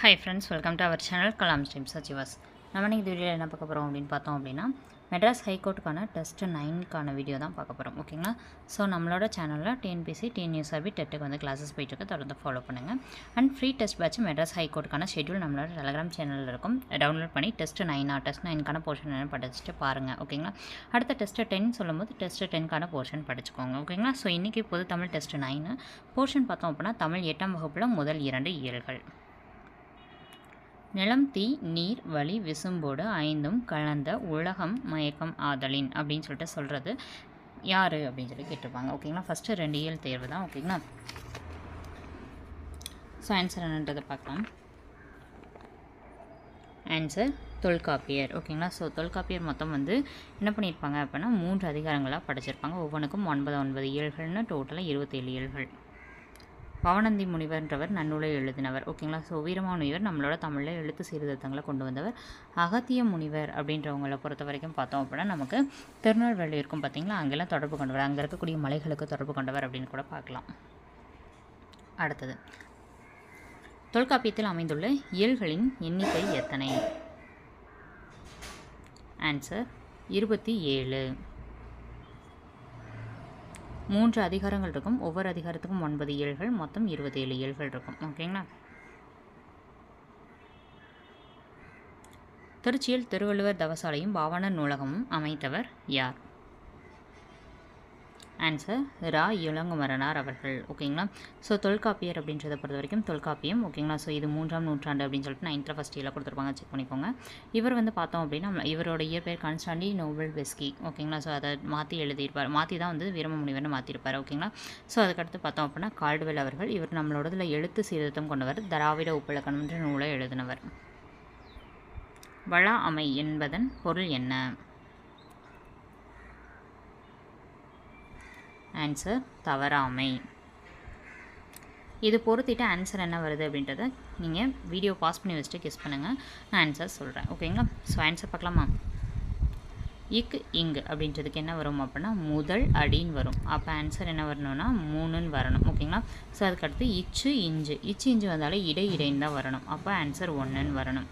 Hi friends welcome to our channel Kalam stream சச்சிவாஸ் நம்ம இன்றைக்கி இந்த வீடியோவில் என்ன பார்க்க போகிறோம் அப்படின்னு பார்த்தோம் அப்படின்னா மெட்ராஸ் ஹைகோர்ட்டுக்கான டெஸ்ட் நைனுக்கான வீடியோ தான் பார்க்க போகிறோம் ஓகேங்களா ஸோ நம்மளோட சேனலில் டிஎன்பிசி டிஎன்யூஎஸ்ஆர்பி டெட்டுக்கு வந்து கிளாஸஸ் போயிட்டுருக்கு தொடர்ந்து ஃபாலோ பண்ணுங்கள் and free test batch Madras ஹைகோர்ட்டுக்கான schedule நம்மளோட டெலகிராம் சேனலில் இருக்கும். டவுன்லோட் பண்ணி டெஸ்ட் நைனா டெஸ்ட் நைனுக்கான போர்ஷன் என்ன படிச்சுட்டு பாருங்கள் ஓகேங்களா அடுத்த டெஸ்ட்டு டென் சொல்லும்போது டெஸ்ட் டென்க்கான போர்ஷன் படிச்சுக்கோங்க ஓகேங்களா ஸோ இன்றைக்கி பொது தமிழ் டெஸ்ட் நைனு போர்ஷன் பார்த்தோம் அப்படின்னா தமிழ் எட்டாம் வகுப்பில் முதல் இரண்டு இயல்கள். நிலம் தீ நீர் வழி விசும்போடு ஐந்தும் கலந்த உலகம் மயக்கம் ஆதலின் அப்படின்னு சொல்லிட்டு சொல்கிறது யார் அப்படின்னு சொல்லி கேட்டிருப்பாங்க. ஓகேங்களா ஃபஸ்ட்டு ரெண்டு இயல் தேர்வு தான். ஓகேங்களா ஸோ ஆன்சர் என்னன்றதை பார்க்கலாம். ஆன்சர் தொல்காப்பியர். ஓகேங்களா ஸோ தொல்காப்பியர் மொத்தம் வந்து என்ன பண்ணியிருப்பாங்க அப்படின்னா மூன்று அதிகாரங்களாக படிச்சிருப்பாங்க. ஒவ்வொன்றுக்கும் ஒன்பது ஒன்பது இயல்கள்னு டோட்டலாக இருபத்தேழு இயல்கள். பவனந்தி முனிவர்ன்றவர் நன்னூலை எழுதினவர். ஓகேங்களா? ஸோ வீரமாமுனிவர் நம்மளோட தமிழில் எழுத்து சீர்திருத்தங்களை கொண்டு வந்தவர். அகத்திய முனிவர் அப்படின்றவங்களை பொறுத்த வரைக்கும் பார்த்தோம் அப்படின்னா நமக்கு திருநெல்வேலி இருக்கும் பார்த்தீங்களா? அங்கெல்லாம் தொடர்பு கொண்டவர். அங்கே இருக்கக்கூடிய மலைகளுக்கு தொடர்பு கொண்டவர் அப்படின்னு கூட பார்க்கலாம். அடுத்தது. தொல்காப்பியத்தில் அமைந்துள்ள இயல்களின் எண்ணிக்கை எத்தனை? ஆன்சர் இருபத்தி ஏழு. மூன்று அதிகாரங்கள் இருக்கும். ஒவ்வொரு அதிகாரத்துக்கும் ஒன்பது இயல்கள் மொத்தம் இருபத்தேழு இயல்கள் இருக்கும். ஓகேங்களா? திருச்சியில் திருவள்ளுவர் தவசாலையும் பாவாணர் நூலகமும் அமைத்தவர் யார்? ஆன்சர் ரா இளங்குமரனார் அவர்கள். ஓகேங்களா ஸோ தொல்காப்பியர் அப்படின்றத பொறுத்த வரைக்கும் தொல்காப்பியம் ஓகேங்களா ஸோ இது மூன்றாம் நூற்றாண்டு அப்படின்னு சொல்லிட்டு நைன்த்தில் ஃபஸ்ட் இயரில் கொடுத்துருப்பாங்க. செக் பண்ணிக்கோங்க. இவர் வந்து பார்த்தோம் அப்படின்னா இவரோட இயற்பெயர் கான்ஸ்டாண்டி நோபல் பெஸ்கி ஓகேங்களா ஸோ அதை மாற்றி எழுதியிருப்பார். மாற்றி தான் வந்து விரும்ப முனிவர்னு மாற்றிருப்பார் ஓகேங்களா ஸோ அதுக்கடுத்து பார்த்தோம் அப்படின்னா கால்டுவெல் அவர்கள். இவர் நம்மளோடதில் எழுத்து சீர்திருத்தம் கொண்டவர். திராவிட உப்பிலக்கணம் என்ற நூலை எழுதினவர். வளா அமை என்பதன் பொருள் என்ன? ஆன்சர் தவறாமை. இது பொறுத்திட்டு ஆன்சர் என்ன வருது அப்படின்றத நீங்கள் வீடியோ பாஸ் பண்ணி வச்சுட்டு கெஸ் பண்ணுங்கள் நான் ஆன்சர் சொல்கிறேன் ஓகேங்களா ஸோ ஆன்சர் பார்க்கலாமா? இக் இங்கு அப்படின்றதுக்கு என்ன வரும் அப்படின்னா முதல் அடின்னு வரும். அப்போ ஆன்சர் என்ன வரணும்னா மூணுன்னு வரணும். ஓகேங்களா ஸோ அதுக்கடுத்து இச்சு இஞ்சு. இச்சு இஞ்சு வந்தாலே இடை இடைன்னு தான் வரணும். அப்போ ஆன்சர் ஒன்றுன்னு வரணும்.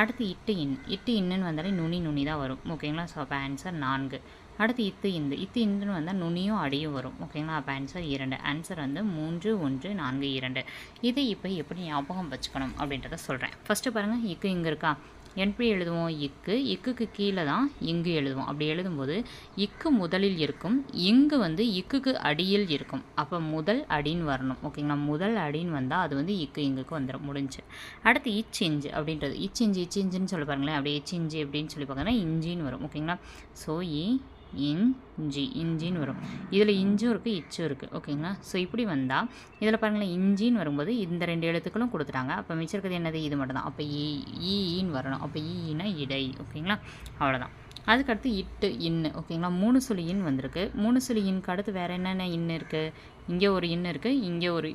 அடுத்து இட்டு இன். இட்டு இன்னுன்னு வந்தாலே நுனி நுனி தான் வரும். ஓகேங்களா? ஸோ அப்போ ஆன்சர் நான்கு. அடுத்து இத்து இந்து. இத்து இந்துன்னு வந்தால் நுனியும் அடியும் வரும். ஓகேங்களா? அப்போ ஆன்சர் இரண்டு. ஆன்சர் வந்து மூன்று ஒன்று நான்கு இரண்டு. இதை இப்போ எப்படி ஞாபகம் வச்சுக்கணும் அப்படின்றத சொல்கிறேன் ஃபஸ்ட்டு பாருங்கள் இக்கு இங்கே இருக்கா? எப்படி எழுதுவோம் இக்கு. இக்குக்கு கீழே தான் இங்கு எழுதுவோம். அப்படி எழுதும்போது இக்கு முதலில் இருக்கும் இங்கு வந்து இக்குக்கு அடியில் இருக்கும். அப்போ முதல் அடின்னு வரணும். ஓகேங்களா? முதல் அடின்னு வந்தால் அது வந்து இக்கு இங்குக்கு வந்துடும் முடிஞ்சு. அடுத்து இச்சிஞ்சு அப்படின்றது. இச்சிஞ்சு இச்சிஞ்சுன்னு சொல்லி பாருங்களேன். அப்படியே இச்சிஞ்சு அப்படின்னு சொல்லி பார்த்தீங்கன்னா இஞ்சின்னு வரும். ஓகேங்களா? ஸோ இ இஞ்சி இஞ்சின்னு வரும். இதில் இஞ்சும் இருக்குது இச்சும் இருக்குது ஓகேங்களா? ஸோ இப்படி வந்தால் இதில் பாருங்களேன் இஞ்சின்னு வரும்போது இந்த ரெண்டு எழுத்துக்களும் கொடுத்துட்டாங்க. அப்போ மிச்சம் இருக்கிறது என்னது? இது மட்டும் தான் அப்போ ஈ ஈன்னு வரணும். அப்போ ஈனா இடை. ஓகேங்களா? அவ்வளோதான் அதுக்கடுத்து இட்டு இன்னு ஓகேங்களா? மூணு சொல்லி இன் வந்திருக்கு. மூணு சொல்லி இன்க்கு அடுத்து வேறு என்னென்ன இன்னு இருக்குது இங்கே ஒரு இன்னு இருக்குது இங்கே ஒரு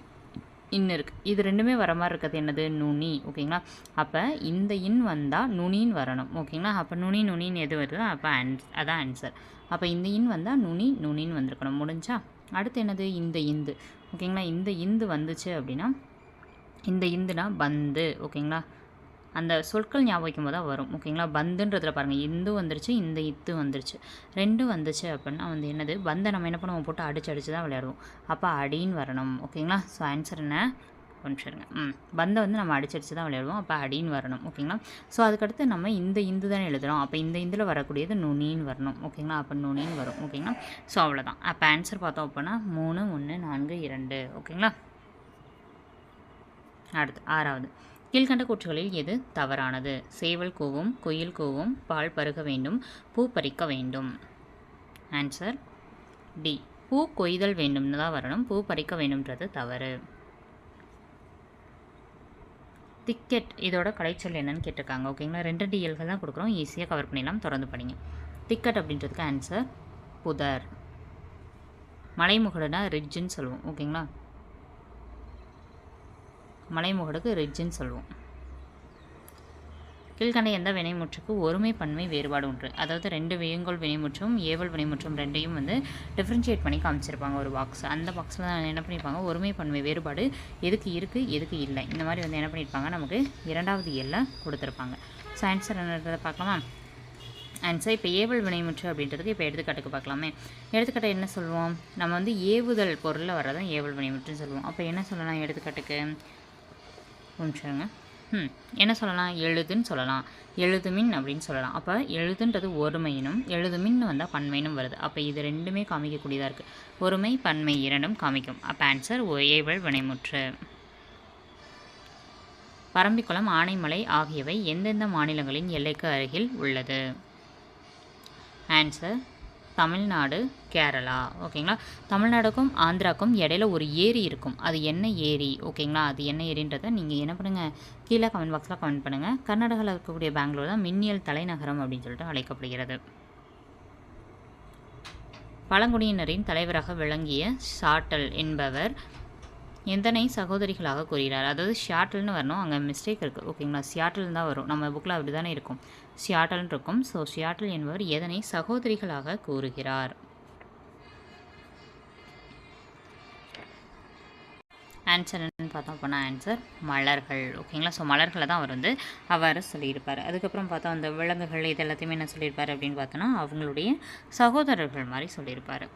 இன் இருக்குது இது ரெண்டுமே வர மாதிரி இருக்கிறது என்னது? நுனி. ஓகேங்களா? அப்போ இந்த இன் வந்தால் நுனின்னு வரணும். ஓகேங்களா? அப்போ நுனி நுனின்னு எது வருதோ அப்போ ஆன்ஸ் அதான் ஆன்சர் அப்போ இந்த இன் வந்தால் நுனி நுனின்னு வந்திருக்கணும். முடிஞ்சா? அடுத்து என்னது? இந்த இந்து. ஓகேங்களா? இந்த இந்து வந்துச்சு அப்படின்னா இந்த இந்துனா பந்து. ஓகேங்களா? அந்த சொற்கள் ஞாபகிக்கும் போது தான் வரும். ஓகேங்களா? பந்துன்றதில் பாருங்கள் இந்து வந்துருச்சு இந்த இத்து வந்துருச்சு. ரெண்டும் வந்துச்சு அப்படின்னா வந்து என்னது? பந்தை நம்ம என்ன பண்ணுவோம்? போட்டு அடிச்சு அடிச்சு தான் விளையாடுவோம். அப்போ அடின்னு வரணும். ஓகேங்களா? ஸோ ஆன்சர் என்ன? கொஞ்சம் ம். பந்தை வந்து நம்ம அடிச்சு அடிச்சு தான் விளையாடுவோம். அப்போ அடின்னு வரணும். ஓகேங்களா? ஸோ அதுக்கடுத்து நம்ம இந்த இந்து தானே எழுதுகிறோம் அப்போ இந்த இந்தில் வரக்கூடியது நுனின்னு வரணும். ஓகேங்களா? அப்போ நுனின்னு வரும். ஓகேங்களா? ஸோ அவ்வளோதான் அப்போ ஆன்சர் பார்த்தோம் அப்படின்னா மூணு ஒன்று நான்கு இரண்டு. ஓகேங்களா? அடுத்து ஆறாவது. கீழ்கண்ட கூற்றுகளில் எது தவறானது? சேவல் கூவும் குயில் கூவும் பால் பருக வேண்டும் பூ பறிக்க வேண்டும். ஆன்சர் டி பூ கொய்தல் வேண்டும்னு தான் வரணும். பூ பறிக்க வேண்டும்ன்றது தவறு. திக்கெட். இதோட கலைச்சொல் என்னன்னு கேட்டிருக்காங்க. ஓகேங்களா? ரெண்டு டிஎல்கள் தான் கொடுக்குறோம். ஈஸியாக கவர் பண்ணிடலாம். தொடர்ந்து படிங்க. திக்கெட் அப்படின்றதுக்கு ஆன்சர் புதர். மலைமுகடுனா ரிட்ஜுன்னு சொல்லுவோம். ஓகேங்களா? மலைமுகடுக்கு ரிட்ஜுன்னு சொல்லுவோம். கீழ்கண்ட எந்த வினைமுற்றுக்கு ஒருமை பன்மை வேறுபாடு ஒன்று அதாவது ரெண்டு வியங்கோல் வினைமுற்றும் ஏவல் வினைமுற்றும் ரெண்டையும் வந்து டிஃப்ரென்ஷியேட் பண்ணி காமிச்சிருப்பாங்க ஒரு பாக்ஸ் அந்த பாக்ஸில் என்ன பண்ணியிருப்பாங்க ஒருமை பன்மை வேறுபாடு எதுக்கு இருக்குது எதுக்கு இல்லை? இந்த மாதிரி வந்து என்ன பண்ணியிருப்பாங்க நமக்கு இரண்டாவது எல்லை கொடுத்துருப்பாங்க. ஸோ ஆன்சர் என்னன்றதை பார்க்கலாமா? ஆன்சர் இப்போ ஏவல் வினைமுற்று அப்படின்றதுக்கு இப்போ எடுத்துக்காட்டுக்கு பார்க்கலாமே. எடுத்துக்காட்டு என்ன சொல்லுவோம்? நம்ம வந்து ஏவுதல் பொருளில் வர்றதான் ஏவல் வினைமுற்றுன்னு சொல்லுவோம். அப்போ என்ன சொல்லலாம் எடுத்துக்காட்டுக்கு? ஒரு ம் என்ன சொல்லலாம்? எழுதுன்னு சொல்லலாம். எழுதுமின் அப்படின்னு சொல்லலாம். அப்போ எழுதுன்றது ஒருமையினும் எழுதுமின் வந்தால் பன்மையினும் வருது. அப்போ இது ரெண்டுமே காமிக்கக்கூடியதாக இருக்குது ஒருமை பன்மை இரண்டும் காமிக்கும். அப்போ ஆன்சர் ஏவல் வினைமுற்று. பரம்பிக்குளம் ஆனைமலை ஆகியவை எந்தெந்த மாநிலங்களின் எல்லைக்கு அருகில் உள்ளது? ஆன்சர் தமிழ்நாடு கேரளா. ஓகேங்களா? தமிழ்நாடுக்கும் ஆந்திராக்கும் இடையில ஒரு ஏரி இருக்கும். அது என்ன ஏரி? ஓகேங்களா? அது என்ன ஏரின்றதை நீங்கள் என்ன பண்ணுங்கள் கீழே கமெண்ட் பாக்ஸில் கமெண்ட் பண்ணுங்கள் கர்நாடகாவில் இருக்கக்கூடிய பெங்களூர் தான் மின்னியல் தலைநகரம் அப்படின்னு சொல்லிட்டு அழைக்கப்படுகிறது. பழங்குடியினரின் தலைவராக விளங்கிய ஷாட்டல் என்பவர் எந்தனை சகோதரிகளாக கூறுகிறார்? அதாவது ஷாட்டல்னு வரணும் அங்கே மிஸ்டேக் இருக்குது ஓகேங்களா? சியாட்டல் தான் வரும். நம்ம புக்கில் அப்படி தானே இருக்கும். சியாட்டல் இருக்கும் ஸோ சியாட்டல் என்பவர் எதனை சகோதரிகளாக கூறுகிறார்? ஆன்சர் என்னன்னு பார்த்தோம் அப்படின்னா ஆன்சர் மலர்கள். ஓகேங்களா ஸோ மலர்களை தான் அவர் வந்து அவர் சொல்லியிருப்பார். அதுக்கப்புறம் பார்த்தா அந்த விலங்குகள் இது எல்லாத்தையுமே என்ன சொல்லியிருப்பார் அப்படின்னு பார்த்தோன்னா அவங்களுடைய சகோதரர்கள் மாதிரி சொல்லியிருப்பார்.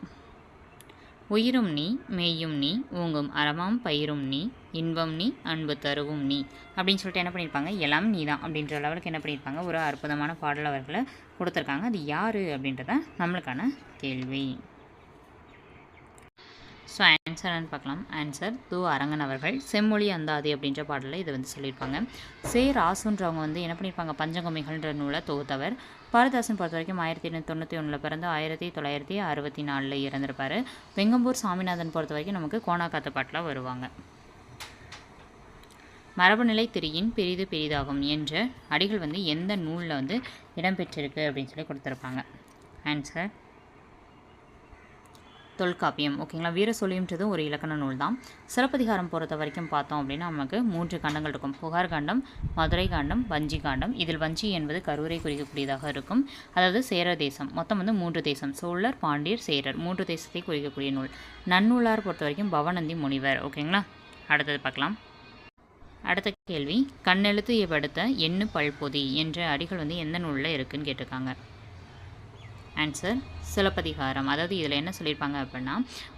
உயிரும் நீ மேயும் நீ ஓங்கும் அறமாம் பயிரும் நீ இன்பம் நீ அன்பு தருவும் நீ. அப்படின்னு சொல்லிட்டு என்ன பண்ணியிருப்பாங்க? எல்லாம் நீ தான் அப்படின்ற லெவலுக்கு என்ன பண்ணியிருப்பாங்க? ஒரு அற்புதமான பாடல் அவர்களை கொடுத்துருக்காங்க. அது யார் அப்படின்றத நம்மளுக்கான கேள்வி. ஸோ என்னன்னு பார்க்கலாம். ஆன்சர் து அரங்கன் அவர்கள் செம்மொழி அந்தாதி அப்படின்ற பாடலில் இதை வந்து சொல்லியிருப்பாங்க. சே ராசுன்றவங்க வந்து என்ன பண்ணியிருப்பாங்க? பஞ்சகமிகள்ன்ற நூலை தொகுத்தவர். பாரதாசன் பொறுத்த வரைக்கும் ஆயிரத்தி எண்ணூற்றி தொண்ணூற்றி ஒன்றில் பிறந்து ஆயிரத்தி தொள்ளாயிரத்தி அறுபத்தி நாலில் இறந்திருப்பார். வெங்கம்பூர் சாமிநாதன் பொறுத்த வரைக்கும் நமக்கு கோணாக்காத்து பாட்டில் வருவாங்க. மரபுநிலை திரியின் பெரிது பெரிதாகும் என்ற அடிகள் வந்து எந்த நூலில் வந்து இடம்பெற்றிருக்கு அப்படின்னு சொல்லி கொடுத்துருப்பாங்க. ஆன்சர் தொல்காப்பியம் ஓகேங்களா? வீர சொல்லியம்ன்றது ஒரு இலக்கண நூல் தான் சிறப்பதிகாரம் பொறுத்த வரைக்கும் பார்த்தோம் அப்படின்னா நமக்கு மூன்று காண்டங்கள் இருக்கும். புகார் காண்டம் மதுரை காண்டம் வஞ்சி காண்டம். இதில் வஞ்சி என்பது கரூரை குறிக்கக்கூடியதாக இருக்கும். அதாவது சேர தேசம். மொத்தம் வந்து மூன்று தேசம். சோழர் பாண்டியர் சேரர். மூன்று தேசத்தை குறிக்கக்கூடிய நூல். நன்னூலார் பொறுத்த வரைக்கும் பவனந்தி முனிவர் ஓகேங்களா? அடுத்தது பார்க்கலாம். அடுத்த கேள்வி. கண்ணெழுத்து படுத்த எண்ணு பல்பொதி என்ற அடிகள் வந்து எந்த நூலில் இருக்குன்னு கேட்டிருக்காங்க. ஆன்சர் சிலப்பதிகாரம். அதாவது இதில் என்ன சொல்லியிருப்பாங்க அப்படின்னா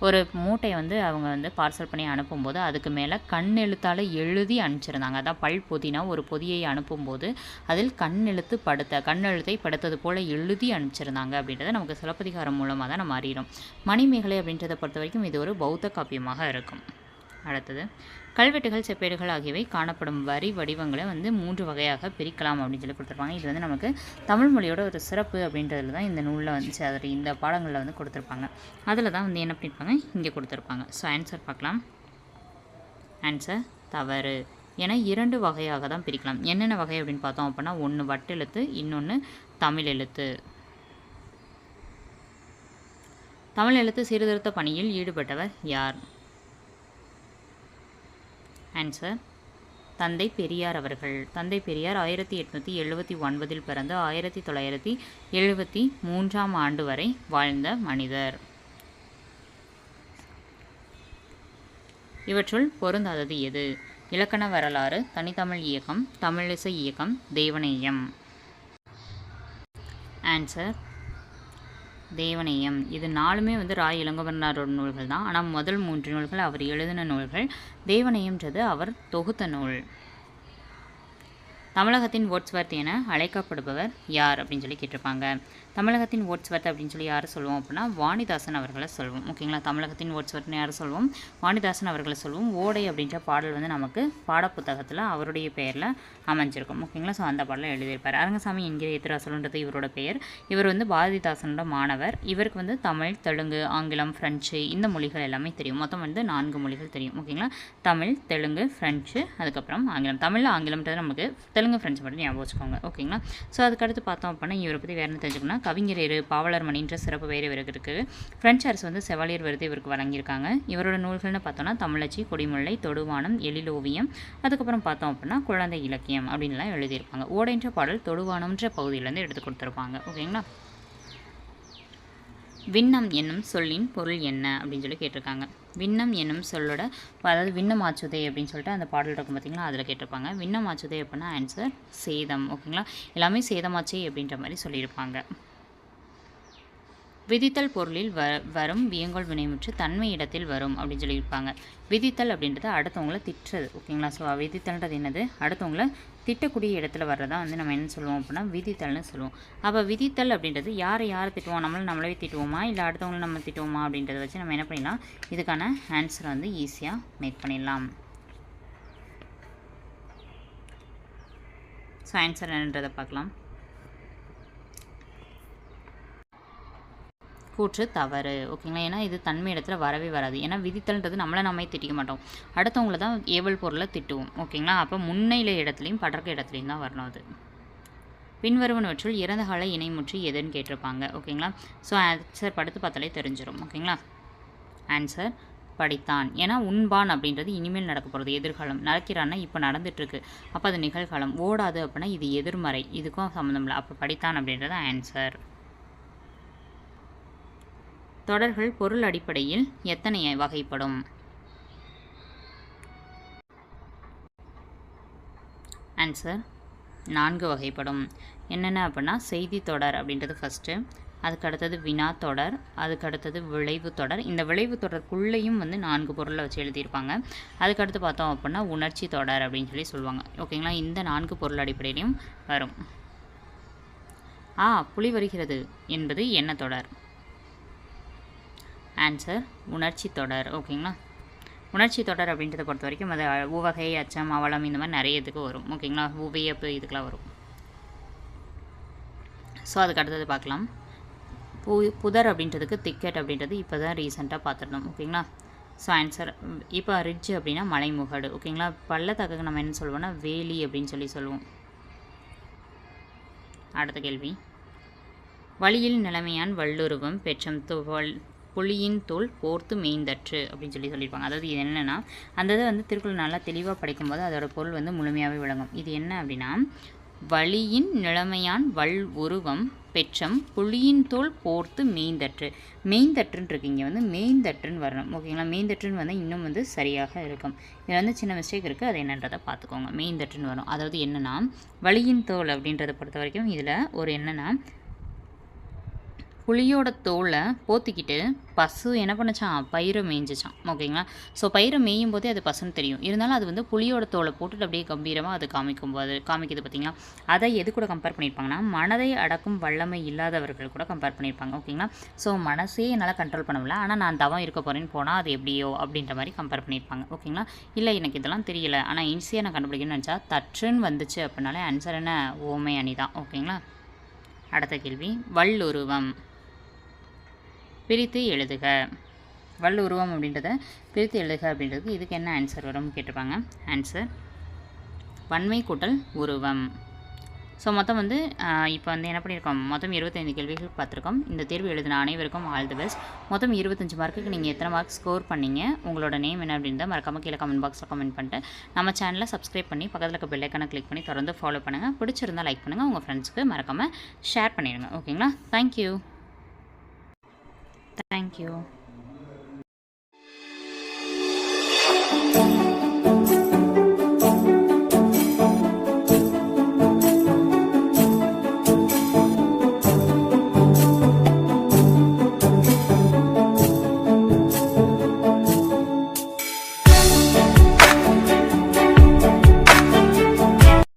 ஒரு மூட்டையை வந்து அவங்க வந்து பார்சல் பண்ணி அனுப்பும்போது அதுக்கு மேலே கண் எழுத்தால் எழுதி அனுப்பிச்சிருந்தாங்க. அதான் பல் பொதினா ஒரு பொதியை அனுப்பும்போது அதில் கண் எழுத்து படுத்த கண் எழுத்தை படுத்தது போல் எழுதி அனுப்பிச்சிருந்தாங்க அப்படின்றத நமக்கு சிலப்பதிகாரம் மூலமாக தான் நம்ம அறிகிறோம் மணிமேகலை அப்படின்றத பொறுத்த வரைக்கும் இது ஒரு பௌத்த காப்பியமாக இருக்கும். அடுத்தது. கல்வெட்டுகள் செப்பேடுகள் ஆகியவை காணப்படும் வரி வடிவங்களை வந்து மூன்று வகையாக பிரிக்கலாம் அப்படின்னு சொல்லி கொடுத்துருப்பாங்க. இது வந்து நமக்கு தமிழ் மொழியோட ஒரு சிறப்பு அப்படின்றதுல தான் இந்த நூலில் வந்து அதில் இந்த பாடங்களில் வந்து கொடுத்துருப்பாங்க. அதில் தான் வந்து என்ன பண்ணியிருப்பாங்க இங்கே கொடுத்துருப்பாங்க. ஸோ ஆன்சர் பார்க்கலாம். ஆன்சர் தவறு. என இரண்டு வகையாக தான் பிரிக்கலாம். என்னென்ன வகை அப்படின்னு பார்த்தோம் அப்படின்னா ஒன்று வட்டெழுத்து இன்னொன்று தமிழ் எழுத்து. தமிழ் எழுத்து சீர்திருத்த பணியில் ஈடுபட்டவர் யார்? ஆன்சர் தந்தை பெரியார் அவர்கள். தந்தை பெரியார் ஆயிரத்தி எட்நூற்றி எழுபத்தி ஒன்பதில் பிறந்து ஆயிரத்தி தொள்ளாயிரத்தி எழுபத்தி மூன்றாம் ஆண்டு வரை வாழ்ந்த மனிதர். இவற்றுள் பொருந்தாதது எது? இலக்கண வரலாறு தனித்தமிழ் இயக்கம் தமிழிசை இயக்கம் தேவநேயம். ஆன்சர் தேவநேயம் இது நாலுமே வந்து ராய் இளங்கவர்னாரோட நூல்கள் தான். ஆனால் முதல் மூன்று நூல்கள் அவர் எழுதின நூல்கள். தேவநேயம்ன்றது அவர் தொகுத்த நூல். தமிழகத்தின் வோட்ஸ்வர்த் என அழைக்கப்படுபவர் யார் அப்படின்னு சொல்லி கேட்டிருப்பாங்க. தமிழகத்தின் ஓட்ஸ்வர்த் அப்படின்னு சொல்லி யார் சொல்லுவோம் அப்படின்னா வாணிதாசன் அவர்களை சொல்வோம் ஓகேங்களா? தமிழகத்தின் ஓட்ஸ்வர்த்னு யார் சொல்லுவோம்? வாணிதாசன் அவர்களை சொல்லுவோம். ஓடை அப்படின்ற பாடல் வந்து நமக்கு பாடப்புத்தகத்தில் அவருடைய பெயரில் அமைஞ்சிருக்கும். ஓகேங்களா? ஸோ அந்த பாடலை எழுதியிருப்பார். அரங்கசாமி என்கிற எத்திராசலன்றது இவரோட பெயர். இவர் வந்து பாரதிதாசனோட மாணவர். இவருக்கு வந்து தமிழ் தெலுங்கு ஆங்கிலம் ஃப்ரெஞ்சு இந்த மொழிகள் எல்லாமே தெரியும். மொத்தம் வந்து நான்கு மொழிகள் தெரியும். ஓகேங்களா? தமிழ் தெலுங்கு ஃப்ரெஞ்சு அதுக்கப்புறம் ஆங்கிலம். தமிழ் ஆங்கிலம்ன்றது நமக்கு தெலுங்கு ஃப்ரெஞ்சு மட்டும் ஞாபகம் வச்சுக்கோங்க. ஓகேங்களா? ஸோ அதுக்கடுத்து பார்த்தோம் அப்படின்னா இவரை பற்றி வேறு என்ன தெரிஞ்சுக்கணும்னா கவிஞர் இரு பாவலர் மணின்ற சிறப்பு பெயர் இவருக்கு இருக்குது பிரெஞ்சு அரசு வந்து செவாலியர் விருது இவருக்கு வழங்கியிருக்காங்க. இவரோட நூல்கள்னு பார்த்தோன்னா தமிழச்சி கொடிமுல்லை தொடுவானம் எழிலோவியம். அதுக்கப்புறம் பார்த்தோம் அப்படின்னா குழந்தை இலக்கியம் அப்படின்லாம் எழுதியிருப்பாங்க. ஓடைன்ற பாடல் தொடுவானம்ன்ற பகுதியிலேருந்து எடுத்து கொடுத்துருப்பாங்க. ஓகேங்களா? விண்ணம் என்னும் சொல்லின் பொருள் என்ன அப்படின்னு சொல்லி கேட்டிருக்காங்க. விண்ணம் என்னும் சொல்லோட அதாவது விண்ணம் ஆச்சுதே அப்படின்னு சொல்லிட்டு அந்த பாடல் இருக்கும் பார்த்தீங்களா? அதில் கேட்டிருப்பாங்க. விண்ணம் ஆச்சுதே அப்படின்னா ஆன்சர் சேதம். ஓகேங்களா? எல்லாமே சேதமாச்சே அப்படின்ற மாதிரி சொல்லியிருப்பாங்க. விதித்தல் பொருளில் வ வரும் வியங்கோல் வினைமுற்று தன்மை இடத்தில் வரும் அப்படின்னு சொல்லியிருப்பாங்க. விதித்தல் அப்படின்றது அடுத்தவங்கள திட்டுறது ஓகேங்களா? ஸோ விதித்தல்ன்றது என்னது? அடுத்தவங்கள திட்டக்கூடிய இடத்துல வர்றதா வந்து நம்ம என்ன சொல்லுவோம் அப்படின்னா விதித்தல்னு சொல்லுவோம். அப்போ விதித்தல் அப்படின்றது யாரை யாரை திட்டுவோம்? நம்மளை நம்மளே திட்டுவோமா? இல்லை அடுத்தவங்கள நம்ம திட்டுவோமா அப்படின்றத வச்சு நம்ம என்ன பண்ணிடலாம்? இதுக்கான ஆன்சரை வந்து ஈஸியாக மேக் பண்ணிடலாம். ஸோ ஆன்சர் என்னன்றதை பார்க்கலாம். கூற்று தவறு ஓகேங்களா ஏன்னா இது தன்மை இடத்துல வரவே வராது. ஏன்னா விதித்தல்ன்றது நம்மளை நம்மை திட்டிக்க மாட்டோம். அடுத்தவங்கள தான் ஏவல் பொருளை திட்டுவோம் ஓகேங்களா அப்போ முன்னையில இடத்துலையும் படர்க்க இடத்துலையும் தான் வரணும் அது. பின்வருவனவற்றுள் இறந்த கால இணைமுற்றி எதுன்னு கேட்டிருப்பாங்க ஓகேங்களா ஸோ ஆன்சர் படுத்து பார்த்தாலே தெரிஞ்சிடும் ஓகேங்களா ஆன்சர் படித்தான். ஏன்னா உண்பான் அப்படின்றது இனிமேல் நடக்க போகிறது எதிர்காலம். நடக்கிறான்னா இப்போ நடந்துட்டுருக்கு. அப்போ அது நிகழ்காலம். ஓடாது அப்படின்னா இது எதிர்மறை. இதுக்கும் சம்மந்தம் இல்லை. அப்போ படித்தான் அப்படின்றது ஆன்சர் தொடர்கள் பொருள் அடிப்படையில் எத்தனை வகைப்படும்? ஆன்சர் நான்கு வகைப்படும். என்னென்ன அப்படின்னா செய்தி தொடர் அப்படின்றது ஃபஸ்ட்டு அதுக்கு அடுத்தது வினா தொடர் அதுக்கு அடுத்தது விளைவு தொடர். இந்த விளைவு தொடருக்குள்ளேயும் வந்து நான்கு பொருளை வச்சு எழுதியிருப்பாங்க. அதுக்கடுத்து பார்த்தோம் அப்படின்னா உணர்ச்சி தொடர் அப்படின்னு சொல்லி சொல்லுவாங்க. ஓகேங்களா இந்த நான்கு பொருள் அடிப்படையிலையும் வரும். ஆ புலி வருகிறது என்பது என்ன தொடர்? ஆன்சர் உணர்ச்சி தொடர். ஓகேங்களா உணர்ச்சி தொடர் அப்படின்றத பொறுத்த வரைக்கும் அது உவகை அச்சம் அவலம் இந்த மாதிரி நிறைய இதுக்கு வரும். ஓகேங்களா உவியப்பு இதுக்கெலாம் வரும். ஸோ அதுக்கு அடுத்தது பார்க்கலாம். பு புதர் அப்படின்றதுக்கு திக்கெட் அப்படின்றது இப்போ தான் ரீசெண்டாக பார்த்துருந்தோம். ஓகேங்களா ஸோ ஆன்சர் இப்போ ரிட்ஜ் அப்படின்னா மலைமுகடு. ஓகேங்களா பள்ளத்தாக்கு நம்ம என்ன சொல்லுவோம்னா வேலி அப்படின்னு சொல்லி சொல்லுவோம் அடுத்த கேள்வி. வழியில் நிலைமையான் வல்லுருவம் பெற்றம் துவல் புளியின் தோல் போர்த்து மேய்ந்தற்று அப்படின்னு சொல்லி சொல்லியிருப்பாங்க. அதாவது இது என்னென்னா அந்த இதை வந்து திருக்குறள் நல்லா தெளிவாக படிக்கும்போது அதோட பொருள் வந்து முழுமையாகவே விளங்கும். இது என்ன அப்படின்னா வழியின் நிலைமையான் வள் உருவம் பெற்றம் புளியின் தோல் போர்த்து மேய்ந்தற்று. மெய்ந்தற்றுன்னு இருக்கு இங்கே வந்து மேய்ந்தற்றுன்னு வரணும். ஓகேங்களா? மெய்ந்தற்றுன்னு வந்து இன்னும் வந்து சரியாக இருக்கும். இதில் வந்து சின்ன மிஸ்டேக் இருக்குது அது என்னன்றதை பார்த்துக்கோங்க. மெய்ந்தற்றுன்னு வரும் அதாவது என்னென்னா வழியின் தோல் அப்படின்றத பொறுத்த வரைக்கும் இதில் ஒரு என்னென்னா புளியோட தோலை போத்திக்கிட்டு பசு என்ன பண்ணுச்சான் பயிரை மேய்ஞ்சிச்சான் ஓகேங்களா? ஸோ பயிரை மேயும் போதே அது பசுன்னு தெரியும். இருந்தாலும் அது வந்து புளியோட தோலை போட்டுட்டு அப்படியே கம்பீரமாக அது காமிக்கும் போது காமிக்குது பார்த்திங்களா? அதை எது கூட கம்பேர் பண்ணியிருப்பாங்கன்னா மனதை அடக்கும் வல்லமை இல்லாதவர்கள் கூட கம்பேர் பண்ணியிருப்பாங்க. ஓகேங்களா? ஸோ மனசே என்னால் கண்ட்ரோல் பண்ண முடியல. ஆனால் நான் தவம் இருக்க போகிறேன்னு போனால் அது எப்படியோ அப்படின்ற மாதிரி கம்பேர் பண்ணியிருப்பாங்க. ஓகேங்களா? இல்லை எனக்கு இதெல்லாம் தெரியல. ஆனால் ஈஸியாக நான் கண்டுபிடிக்கணும்னு நினச்சா தற்றுன்னு வந்துச்சு அப்படின்னாலே ஆன்சர் என்ன? ஓமை அணி தான் ஓகேங்களா? அடுத்த கேள்வி. வல்லுருவம் பிரித்து எழுதுக. வல் உருவம் அப்படின்றத பிரித்து எழுதுக அப்படின்றதுக்கு இதுக்கு என்ன ஆன்சர் வரும்னு கேட்டிருப்பாங்க? ஆன்சர் வன்மை கூட்டல் உருவம். ஸோ மொத்தம் வந்து இப்போ வந்து என்ன பண்ணியிருக்கோம்? மொத்தம் இருபத்தைந்து கேள்விகள் பார்த்துருக்கோம். இந்த தேர்வு எழுதின அனைவருக்கும் ஆல் தி பெஸ்ட் மொத்தம் இருபத்தஞ்சு மார்க்குக்கு நீங்கள் எத்தனை மார்க் ஸ்கோர் பண்ணீங்க? உங்களோட நேம் என்ன அப்படின்றத மறக்காமல் கீழே கமெண்ட் பாக்ஸில் கமெண்ட் பண்ணிட்டு நம்ம சேனலை சப்ஸ்கிரைப் பண்ணி பக்கத்தில் இருக்க பெல்லைக்கான கிளிக் பண்ணி தொடர்ந்து ஃபாலோ பண்ணுங்கள் பிடிச்சிருந்தால் லைக் பண்ணுங்கள் உங்கள் ஃப்ரெண்ட்ஸ்க்கு மறக்காமல் ஷேர் பண்ணிடுங்க. ஓகேங்களா தேங்க்யூ Thank you.